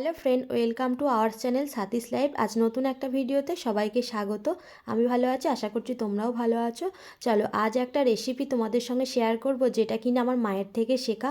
Hello friend, welcome to our channel সাতিস live আজ নতুন একটা ভিডিওতে সবাইকে স্বাগত। আমি ভালো আছি, আশা করছি তোমরাও ভালো আছো। চলো, আজ একটা রেসিপি তোমাদের সঙ্গে শেয়ার করব, যেটা কিনা আমার মায়ের থেকে শেখা।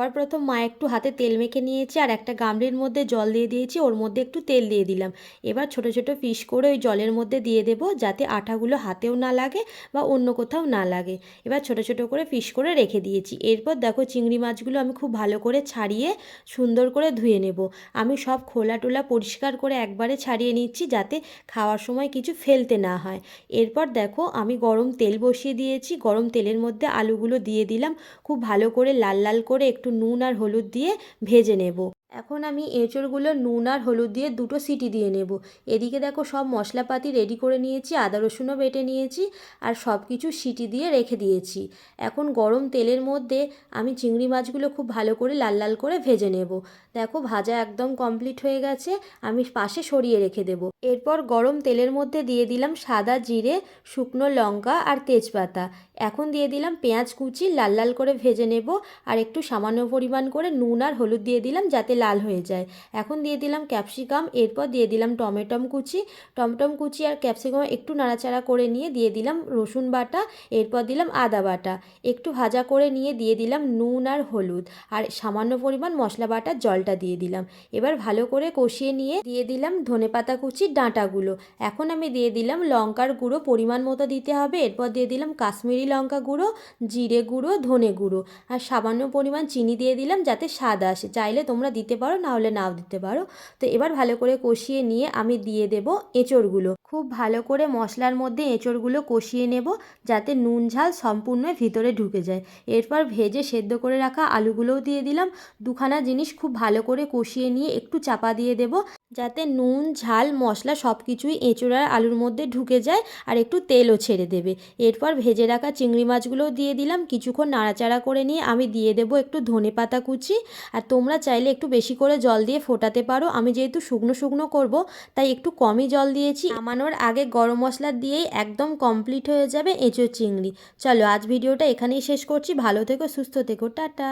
সবার প্রথম মা একটু হাতে তেল মেখে নিয়েছে আর একটা গামলির মধ্যে জল দিয়ে দিয়েছি, ওর মধ্যে একটু তেল দিয়ে দিলাম। এবার ছোট ছোট পিস করে ওই জলের মধ্যে দিয়ে দেবো যাতে আঠাগুলো হাতেও না লাগে বা অন্য কোথাও না লাগে। এবার ছোট ছোট করে পিস করে রেখে দিয়েছি। এরপর দেখো চিংড়ি মাছগুলো আমি খুব ভালো করে ছাড়িয়ে সুন্দর করে ধুয়ে নেব। আমি সব খোলা টোলা পরিষ্কার করে একবারে ছাড়িয়ে নিচ্ছি যাতে খাওয়ার সময় কিছু ফেলতে না হয়। এরপর দেখো আমি গরম তেল বসিয়ে দিয়েছি। গরম তেলের মধ্যে আলুগুলো দিয়ে দিলাম। খুব ভালো করে লাল লাল করে একটু নুন আর হলুদ দিয়ে ভেজে নেব। এখন আমি এঁচড়গুলো নুন আর হলুদ দিয়ে দুটো সিটি দিয়ে নেব। এদিকে দেখো সব মশলাপাতি রেডি করে নিয়েছি, আদা রসুনও বেটে নিয়েছি আর সব কিছু সিটি দিয়ে রেখে দিয়েছি। এখন গরম তেলের মধ্যে আমি চিংড়ি মাছগুলো খুব ভালো করে লাল লাল করে ভেজে নেব। দেখো ভাজা একদম কমপ্লিট হয়ে গেছে, আমি পাশে সরিয়ে রেখে দেব। এরপর গরম তেলের মধ্যে দিয়ে দিলাম সাদা জিরে, শুকনো লঙ্কা আর তেজপাতা। এখন দিয়ে দিলাম পেঁয়াজ কুচি, লাল লাল করে ভেজে নেব আর একটু সামান্য পরিমাণ করে নুন আর হলুদ দিয়ে দিলাম যাতে লাল হয়ে যায়। এখন দিয়ে দিলাম ক্যাপসিকাম, এরপর দিয়ে দিলাম টমেটম কুচি। টমেটম কুচি আর ক্যাপসিকাম একটু নাড়াচাড়া করে নিয়ে দিয়ে দিলাম রসুন বাটা, এরপর দিলাম আদা বাটা। একটু ভাজা করে নিয়ে দিয়ে দিলাম নুন আর হলুদ। আর সামান্য পরিমাণ মশলা বাটার জলটা দিয়ে দিলাম। এবার ভালো করে কষিয়ে নিয়ে দিয়ে দিলাম ধনেপাতা কুচি ডাঁটাগুলো। এখন আমি দিয়ে দিলাম লঙ্কার গুঁড়ো, পরিমাণ মতো দিতে হবে। এরপর দিয়ে দিলাম কাশ্মীরি লঙ্কা গুঁড়ো, জিরে গুঁড়ো, ধনে গুঁড়ো। আর সামান্য পরিমাণ চিনি দিয়ে দিলাম যাতে স্বাদ আসে। চাইলে তোমরা দিতে পারো, না হলে নাও দিতে পারো। তো এবার ভালো করে কষিয়ে নিয়ে আমি দিয়ে দেব এঁচড়গুলো। খুব ভালো করে মশলার মধ্যে এঁচড়গুলো কষিয়ে নেব যাতে নুন ঝাল সম্পূর্ণ ভিতরে ঢুকে যায়। এরপর ভেজে সেদ্ধ করে রাখা আলুগুলোও দিয়ে দিলাম। দুখানা জিনিস খুব ভালো করে কষিয়ে নিয়ে একটু চাপা দিয়ে দেব যাতে নুন, ঝাল, মশলা সব কিছুই এঁচোড়ার আলুর মধ্যে ঢুকে যায় আর একটু তেলও ছেড়ে দেবে। এরপর ভেজে রাখা চিংড়ি মাছগুলোও দিয়ে দিলাম। কিছুক্ষণ নাড়াচাড়া করে নিয়ে আমি দিয়ে দেবো একটু ধনে পাতা কুচি। আর তোমরা চাইলে একটু বেশি করে জল দিয়ে ফোটাতে পারো। আমি যেহেতু শুকনো শুকনো করব, তাই একটু কমই জল দিয়েছি। নামানোর আগে গরম মশলা দিয়েই একদম কমপ্লিট হয়ে যাবে এঁচো চিংড়ি। চলো আজ ভিডিওটা এখানেই শেষ করছি। ভালো থেকো, সুস্থ থেকো। টাটা।